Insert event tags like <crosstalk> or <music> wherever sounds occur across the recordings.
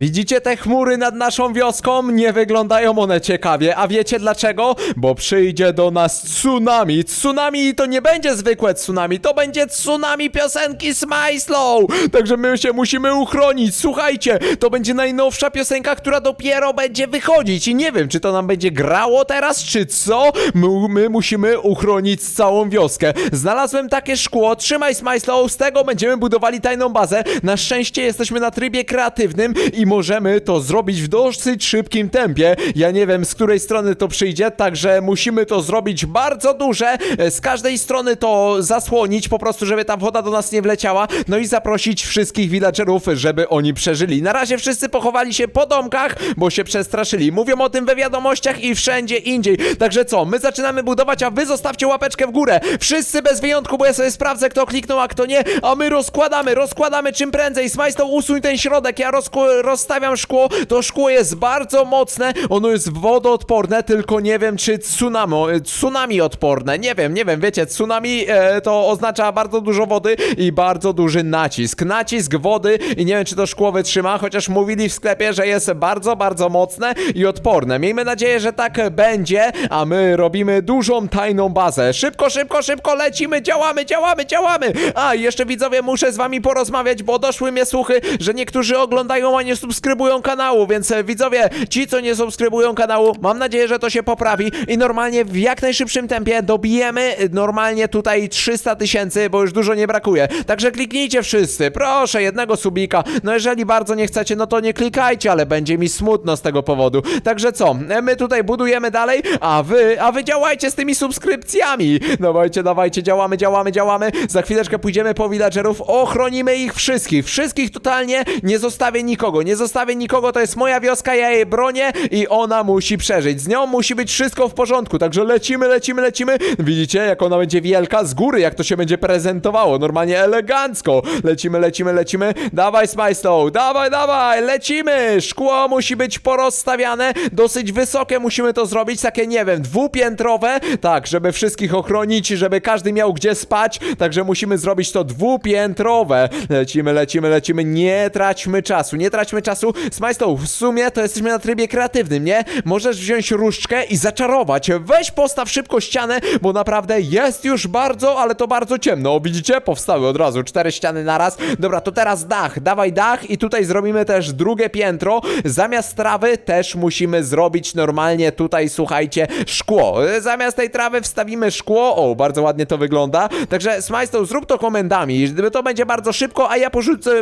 Widzicie te chmury nad naszą wioską? Nie wyglądają one ciekawie, a wiecie dlaczego? Bo przyjdzie do nas tsunami. Tsunami to nie będzie zwykłe tsunami, to będzie tsunami piosenki Smajslow. Także my się musimy uchronić. Słuchajcie, to będzie najnowsza piosenka, która dopiero będzie wychodzić i nie wiem, czy to nam będzie grało teraz, czy co? My, my musimy uchronić całą wioskę. Znalazłem takie szkło, trzymaj Smajslow, z tego będziemy budowali tajną bazę. Na szczęście jesteśmy na trybie kreatywnym i możemy to zrobić w dosyć szybkim tempie. Ja nie wiem, z której strony to przyjdzie, także musimy to zrobić bardzo duże. E, Z każdej strony to zasłonić, po prostu, żeby ta woda do nas nie wleciała. No i zaprosić wszystkich villagerów, żeby oni przeżyli. Na razie wszyscy pochowali się po domkach, bo się przestraszyli. Mówią o tym we wiadomościach i wszędzie indziej. Także co, my zaczynamy budować, a wy zostawcie łapeczkę w górę. Wszyscy bez wyjątku, bo ja sobie sprawdzę, kto kliknął, a kto nie. A my rozkładamy, rozkładamy czym prędzej. Smajsto, usuń ten środek, ja rozku- rozstawiam szkło. To szkło jest bardzo mocne, ono jest wodoodporne, tylko nie wiem, czy tsunami, tsunami odporne. Nie wiem, nie wiem, wiecie, tsunami e, to oznacza bardzo dużo wody i bardzo duży nacisk. Nacisk wody i nie wiem, czy to szkło wytrzyma, chociaż mówili w sklepie, że jest bardzo, bardzo mocne i odporne. Miejmy nadzieję, że tak będzie, a my robimy dużą tajną bazę. Szybko, szybko, szybko lecimy, działamy, działamy, działamy. A, jeszcze widzowie, muszę z wami porozmawiać, bo doszły mnie słuchy, że niektórzy oglądają, a nie subskrybują kanału, więc e, widzowie, ci, co nie subskrybują kanału, mam nadzieję, że to się poprawi i normalnie w jak najszybszym tempie dobijemy e, normalnie tutaj 300 tysięcy, bo już dużo nie brakuje. Także kliknijcie wszyscy, proszę, jednego subika. No jeżeli bardzo nie chcecie, no to nie klikajcie, ale będzie mi smutno z tego powodu. Także co, e, my tutaj budujemy dalej, a wy, a wy działajcie z tymi subskrypcjami. Dawajcie, dawajcie, działamy, działamy, działamy. Za chwileczkę pójdziemy po villagerów, ochronimy ich wszystkich, wszystkich totalnie, nie zostawię nikogo, nie zostawię nikogo, to jest moja wioska, ja jej bronię i ona musi przeżyć. Z nią musi być wszystko w porządku, także lecimy, lecimy, lecimy. Widzicie, jak ona będzie wielka z góry, jak to się będzie prezentowało, normalnie elegancko. Lecimy, lecimy, lecimy. Dawaj, Smajstow, dawaj, dawaj, lecimy. Szkło musi być porozstawiane, dosyć wysokie musimy to zrobić, takie, nie wiem, dwupiętrowe, tak, żeby wszystkich ochronić, żeby każdy miał gdzie spać, także musimy zrobić to dwupiętrowe. Lecimy, lecimy, lecimy, nie traćmy czasu, nie traćmy czasu. Smajstow, w sumie to jesteśmy na trybie kreatywnym, nie? Możesz wziąć różdżkę i zaczarować. Weź postaw szybko ścianę, bo naprawdę jest już bardzo, ale to bardzo ciemno. Widzicie? Powstały od razu cztery ściany naraz. Dobra, to teraz dach. Dawaj dach i tutaj zrobimy też drugie piętro. Zamiast trawy też musimy zrobić normalnie tutaj, słuchajcie, szkło. Zamiast tej trawy wstawimy szkło. O, bardzo ładnie to wygląda. Także Smajstow, zrób to komendami. To będzie bardzo szybko, a ja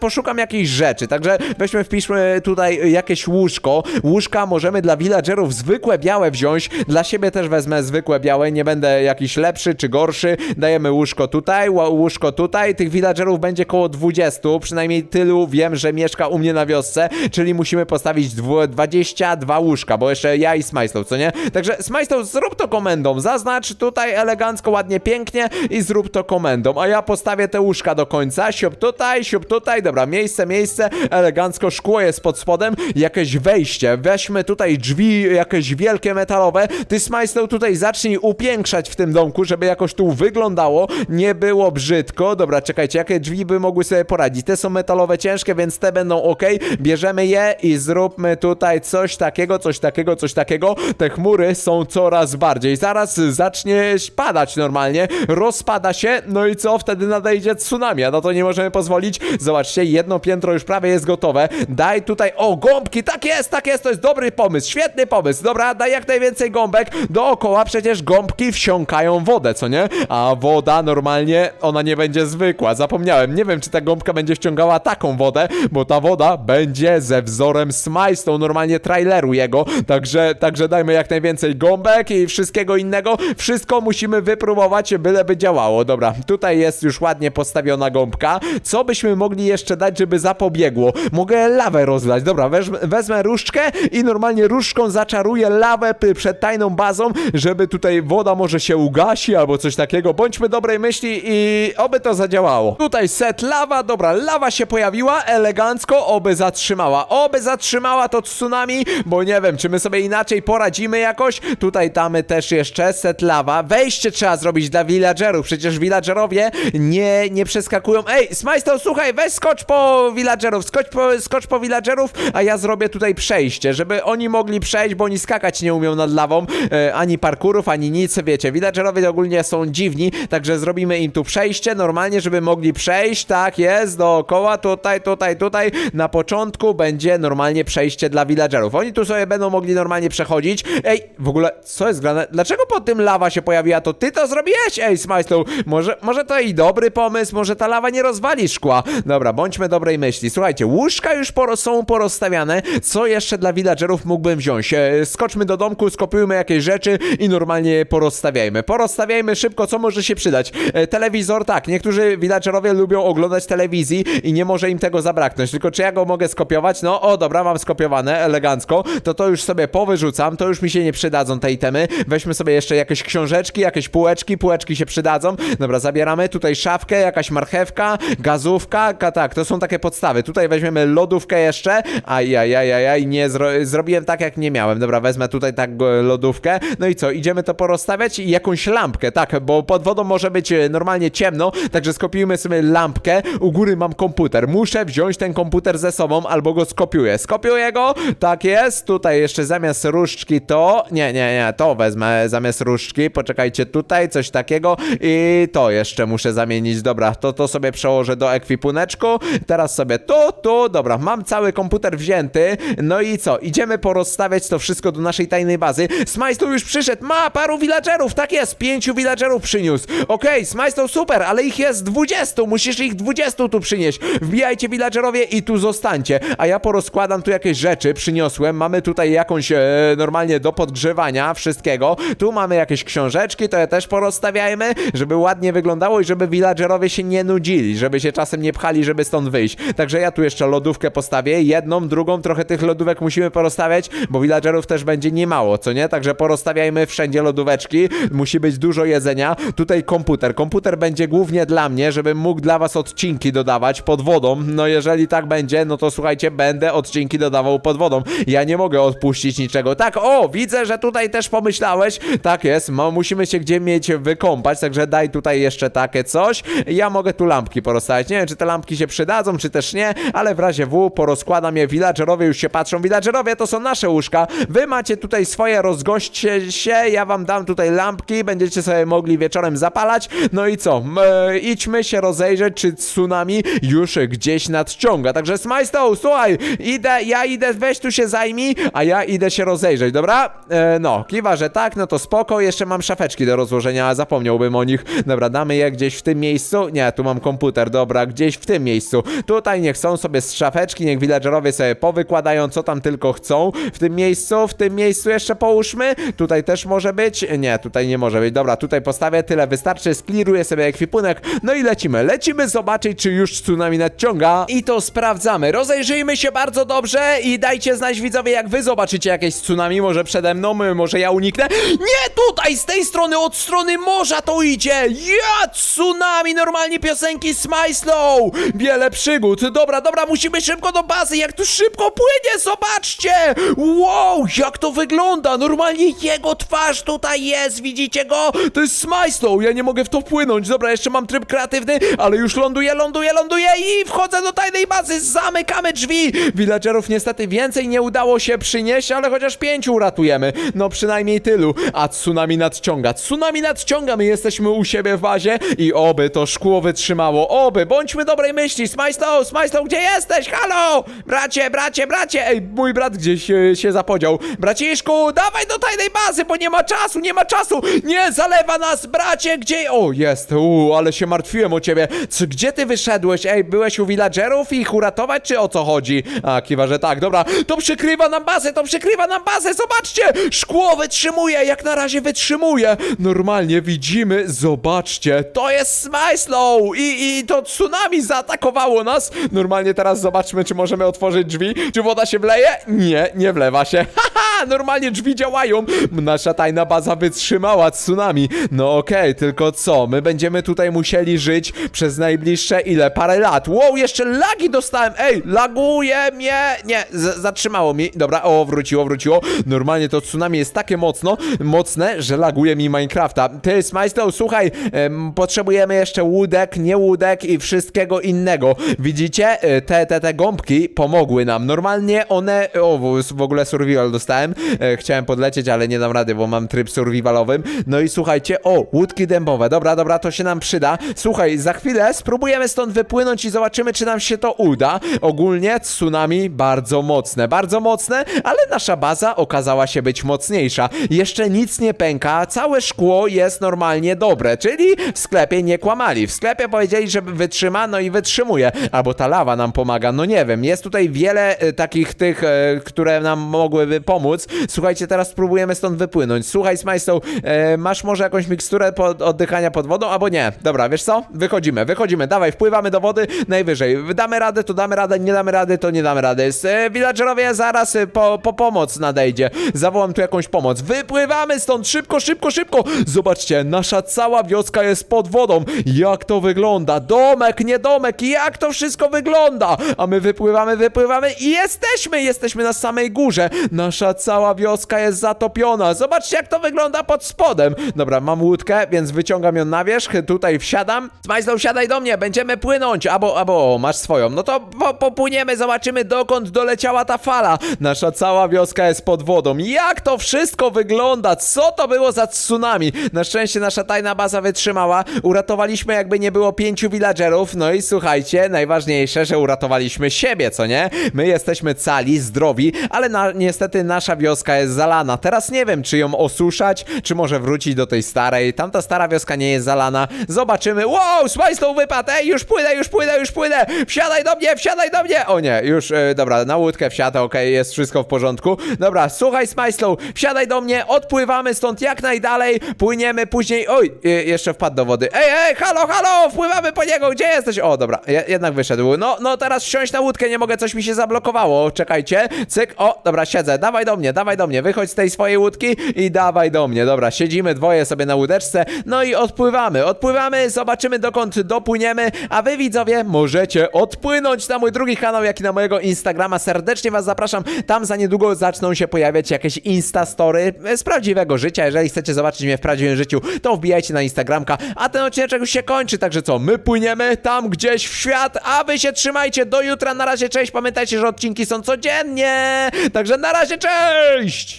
poszukam jakiejś rzeczy. Także weźmy, wpiszmy tutaj jakieś łóżko. Łóżka możemy dla villagerów zwykłe białe wziąć. Dla siebie też wezmę zwykłe białe. Nie będę jakiś lepszy czy gorszy. Dajemy łóżko tutaj, łóżko tutaj. Tych villagerów będzie koło 20. Przynajmniej tylu wiem, że mieszka u mnie na wiosce. Czyli musimy postawić dwu, 22 łóżka, bo jeszcze ja i Smajstow, co nie? Także Smajstow, zrób to komendą. Zaznacz tutaj elegancko, ładnie, pięknie i zrób to komendą. A ja postawię te łóżka do końca. Siup tutaj, siup tutaj. Dobra, miejsce, miejsce. Elegancko szkło jest pod spodem. Jakieś wejście. Weźmy tutaj drzwi jakieś wielkie metalowe. Ty Smajstow tutaj zacznij upiększać w tym domku, żeby jakoś tu wyglądało. Nie było brzydko. Dobra, czekajcie, jakie drzwi by mogły sobie poradzić? Te są metalowe ciężkie, więc te będą ok. Bierzemy je i zróbmy tutaj coś takiego, coś takiego, coś takiego. Te chmury są coraz bardziej. Zaraz zacznie padać normalnie. Rozpada się. No i co? Wtedy nadejdzie tsunami, a na to nie możemy pozwolić. Zobaczcie, jedno piętro już prawie jest gotowe. Daj tutaj, o, gąbki, tak jest, tak jest, to jest dobry pomysł, świetny pomysł. Dobra, daj jak najwięcej gąbek dookoła, przecież gąbki wsiąkają wodę, co nie? A woda normalnie, ona nie będzie zwykła, zapomniałem. Nie wiem, czy ta gąbka będzie wciągała taką wodę, bo ta woda będzie ze wzorem Smajstone, normalnie traileru jego. Także, także dajmy jak najwięcej gąbek i wszystkiego innego. Wszystko musimy wypróbować, byleby działało. Dobra, tutaj jest już ładnie postawiona gąbka. Co byśmy mogli jeszcze dać, żeby zapobiegło? Mogę lawę rozlać. Dobra, weź, wezmę różdżkę i normalnie różdżką zaczaruję lawę przed tajną bazą, żeby tutaj woda może się ugasi albo coś takiego. Bądźmy dobrej myśli i oby to zadziałało. Tutaj set lawa, dobra, lawa się pojawiła elegancko, oby zatrzymała. Oby zatrzymała to tsunami, bo nie wiem, czy my sobie inaczej poradzimy jakoś. Tutaj damy też jeszcze set lawa. Wejście trzeba zrobić dla villagerów, przecież villagerowie nie, nie przeskakują. Ej, Smajstow, słuchaj, weź skocz po villagerów, skocz po, skocz po villagerów, a ja zrobię tutaj przejście, żeby oni mogli przejść, bo oni skakać nie umią nad lawą, e, ani parkurów, ani nic, wiecie, villagerowie ogólnie są dziwni, także zrobimy im tu przejście, normalnie, żeby mogli przejść, tak jest, dookoła, tutaj, tutaj, tutaj, na początku będzie normalnie przejście dla villagerów, oni tu sobie będą mogli normalnie przechodzić, ej, w ogóle, co jest grane, dlaczego pod tym lawa się pojawiła, to ty to zrobiłeś, ej, Smajslow, może, może to i dobry pomysł, może ta lawa nie rozwali szkła, dobra, bądźmy dobrej myśli, słuchajcie, łóżka już są porozstawiane, co jeszcze dla villagerów mógłbym wziąć, e, skoczmy do domku, skopiujmy jakieś rzeczy i normalnie porozstawiajmy, porozstawiajmy szybko, co może się przydać, e, telewizor, tak, niektórzy villagerowie lubią oglądać telewizji i nie może im tego zabraknąć, tylko czy ja go mogę skopiować, no, o, dobra, mam skopiowane, elegancko, to to już sobie powyrzucam, to już mi się nie przydadzą te itemy, weźmy sobie jeszcze jakieś książeczki, jakieś półeczki, półeczki się przydadzą, dobra, zabieramy tutaj szafkę, jakaś marchewka, gazówka, ka, tak, to są takie podstawy, tutaj weźmiemy lodówkę jeszcze, ajajajajaj, nie, zro zrobiłem tak jak nie miałem, dobra, wezmę tutaj tak e, lodówkę, no i co, idziemy to porozstawiać? I jakąś lampkę, tak, bo pod wodą może być e, normalnie ciemno, także skopiujmy sobie lampkę, u góry mam komputer, muszę wziąć ten komputer ze sobą albo go skopiuję, skopiuję go, tak jest, tutaj jeszcze zamiast różdżki to, nie, nie, nie, to wezmę zamiast różdżki, poczekajcie, tutaj coś takiego. I to jeszcze muszę zamienić, dobra, to to sobie przełożę do ekwipuneczku, teraz sobie tu, tu, dobra, mam cały komputer wzięty, no i co, idziemy porozstawiać to wszystko do naszej tajnej bazy, Smajslow już przyszedł, ma paru villagerów, tak jest, pięciu villagerów przyniósł, okej, Smajslow super, ale ich jest 20, musisz ich 20 tu przynieść, wbijajcie villagerowie i tu zostańcie, a ja porozkładam tu jakieś rzeczy, przyniosłem, mamy tutaj jakąś e, normalnie do podgrzewania wszystkiego, tu mamy jakieś książeczki, to je też porozstawiajmy, żeby ładnie wyglądało i żeby villagerowie się nie nudzili, żeby się czasem nie pchali, żeby stąd wyjść, także ja tu jeszcze lodówkę postawię, jedną, drugą, trochę tych lodówek musimy porozstawiać, bo villagerów też będzie niemało, co nie, także porozstawiajmy wszędzie lodóweczki, musi być dużo jedzenia, tutaj komputer, komputer będzie głównie dla mnie, żebym mógł dla was odcinki dodawać pod wodą, no jeżeli tak będzie, no to słuchajcie, będę odcinki dodawał pod wodą, ja nie mogę odpuścić niczego, tak, o, widzę, że tutaj też pomyślałeś, tak jest, ma, musimy się gdzie mieć wykąpać, także daj tutaj jeszcze takie coś, ja mogę tu lampki porozstawiać, nie wiem, czy te lampki się przydadzą, czy też nie, ale w razie W porozkładam je, villagerowie już się patrzą, villagerowie to są nasze łóżka, wy macie tutaj swoje, rozgoście się, ja wam dam tutaj lampki, będziecie sobie mogli wieczorem zapalać, no i co, e, idźmy się rozejrzeć, czy tsunami już gdzieś nadciąga, także Smajstow, słuchaj, idę, ja idę, weź tu się zajmij, a ja idę się rozejrzeć, dobra? E, no, kiwa, że tak, no to spoko, jeszcze mam szafeczki do rozłożenia, zapomniałbym o nich, dobra, damy je gdzieś w tym miejscu, nie, tu mam komputer, dobra, gdzieś w tym miejscu, tutaj niech są sobie szafeczki, niech villagerowie sobie powykładają, co tam tylko chcą, w tym miejscu, w tym miejscu jeszcze połóżmy, tutaj też może być, nie, tutaj nie może być, dobra, tutaj postawię, tyle wystarczy, skliruję sobie ekwipunek, no i lecimy, lecimy zobaczyć, czy już tsunami nadciąga. I to sprawdzamy, rozejrzyjmy się bardzo dobrze i dajcie znać widzowie, jak wy zobaczycie jakieś tsunami, może przede mną, może ja uniknę, nie, tutaj, z tej strony, od strony morza to idzie, ja, tsunami, normalnie piosenki Smajslow, wiele przygód, dobra, dobra, musimy szybko do bazy, jak tu szybko płynie, zobaczcie, wow, jak to wygląda, normalnie jego twarz tutaj jest, widzicie go, to jest Smajslow, ja nie mogę w to wpłynąć, dobra, jeszcze mam tryb kreatywny, ale już ląduję, ląduję, ląduję i wchodzę do tajnej bazy, zamykamy drzwi, villagerów niestety więcej nie udało się przynieść, ale chociaż pięciu uratujemy, no przynajmniej tylu, a tsunami nadciąga, tsunami nadciąga, my jesteśmy u siebie w bazie i oby to szkło wytrzymało, oby, bądźmy dobrej myśli, Smajslow, Smajslow, gdzie jesteś, halo, bracie, bracie, bracie, ej, mój brat gdzieś e, się zapodział, braciszku, dawaj do tajnej bazy, bo nie ma czasu, nie ma czasu, nie, zalewa nas, bracie, gdzie, o, jest, uuu, ale się martwiłem o ciebie, Co, gdzie ty wyszedłeś, ej, byłeś u villagerów i ich uratować, czy o co chodzi? A, kiwa, że tak, dobra, to przykrywa nam bazę, to przykrywa nam bazę, zobaczcie, szkło wytrzymuje, jak na razie wytrzymuje, normalnie widzimy, zobaczcie, to jest Smajslow i, i to tsunami zaatakowało nas, normalnie teraz zobaczmy, czy możemy otworzyć drzwi, czy woda się wleje? Nie, nie wlewa się, haha, <laughs> normalnie drzwi działają. Nasza tajna baza wytrzymała tsunami. No okej, tylko co? My będziemy tutaj musieli żyć przez najbliższe ile? Parę lat. Wow, jeszcze lagi dostałem. Ej, laguje mnie. Nie, zatrzymało mi. Dobra, o, wróciło, wróciło. Normalnie to tsunami jest takie mocno, mocne, że laguje mi Minecrafta. Ty, Smajslow, słuchaj, em, potrzebujemy jeszcze łódek, nie łódek i wszystkiego innego. Widzicie? E, Te, te, te gąbki pomogły nam. Normalnie one... O, w ogóle survival dostałem. E, Chciałem podlecieć, ale nie dam rady, bo mam tryb survivalowym. No i słuchajcie, o, łódki dębowe. Dobra, dobra, to się nam przyda. Słuchaj, za chwilę spróbujemy stąd wypłynąć i zobaczymy, czy nam się to uda. Ogólnie tsunami bardzo mocne, bardzo mocne, ale nasza baza okazała się być mocniejsza. Jeszcze nic nie pęka, całe szkło jest normalnie dobre, czyli w sklepie nie kłamali. W sklepie powiedzieli, że wytrzyma, no i wytrzymuje. Albo ta lawa nam pomaga, no nie wiem. Jest tutaj wiele e, takich tych, e, które nam mogłyby pomóc. Słuchajcie, teraz spróbujemy stąd wypłynąć. Słuchaj, Smajstow, e, masz może jakąś miksturę pod, oddychania pod wodą, albo nie? Dobra, wiesz co? Wychodzimy, wychodzimy, dawaj, wpływamy do wody najwyżej. Damy radę, to damy radę, nie damy rady, to nie damy rady. E, villagerowie zaraz e, po, po pomoc nadejdzie. Zawołam tu jakąś pomoc. Wypływamy stąd, szybko, szybko, szybko. Zobaczcie, nasza cała wioska jest pod wodą. Jak to wygląda? Domek, nie domek, jak to wszystko wygląda? A my wypływamy, wypływamy i jesteśmy, jesteśmy na samej górze. Nasza cała wioska jest zatopiona. Zobaczcie, jak to wygląda pod spodem. Dobra, mam łódkę, więc wyciągam ją na wierzch, tutaj wsiadam. Smajslow, siadaj do mnie, będziemy płynąć. Albo, albo, masz swoją. No to po, popłyniemy, zobaczymy dokąd doleciała ta fala. Nasza cała wioska jest pod wodą. Jak to wszystko wygląda? Co to było za tsunami? Na szczęście nasza tajna baza wytrzymała. Uratowaliśmy jakby nie było pięciu villagerów. No i słuchajcie, najważniejsze, że uratowaliśmy siebie, co nie? My jesteśmy cali, zdrowi, ale na, niestety nasza wioska jest zalana. Teraz nie wiem, czy ją osuszać, czy może wrócić do tej starej. Tamta stara wioska nie jest zalana. Zobaczymy. Wow, Smajstow wypadł! Ej, już płynę, już płynę, już płynę! Wsiadaj do mnie, wsiadaj do mnie! O nie, już, e, dobra, na łódkę wsiadł, okej, jest wszystko w porządku. Dobra, słuchaj, Smajstow, wsiadaj do mnie, odpływamy stąd jak najdalej, płyniemy później... Oj, e, jeszcze wpadł do wody. Ej, ej, halo, halo, wpływamy po niego, gdzie jesteś? O, dobra, je, jednak wyszedł. No, no teraz wsiąść na łódkę, nie mogę, coś mi się zablokowało. Czekajcie, cyk, o, dobra, siedzę, dawaj do mnie, dawaj do mnie, wychodź z tej swojej łódki i dawaj do mnie. Dobra, siedzimy dwoje sobie na łódeczce, no i odpływamy, odpływamy, zobaczymy dokąd dopłyniemy, a wy widzowie możecie odpłynąć na mój drugi kanał, jak i na mojego Instagrama. Serdecznie was zapraszam, tam za niedługo zaczną się pojawiać jakieś Instastory z prawdziwego życia. Jeżeli chcecie zobaczyć mnie w prawdziwym życiu, to wbijajcie na Instagramka, a ten odcinek już się kończy, także co, my płyniemy tam gdzieś w świat, a wy się trzymajcie, do jutra, na razie, cześć, pamiętajcie, że odcinki są codziennie, także na razie, cześć!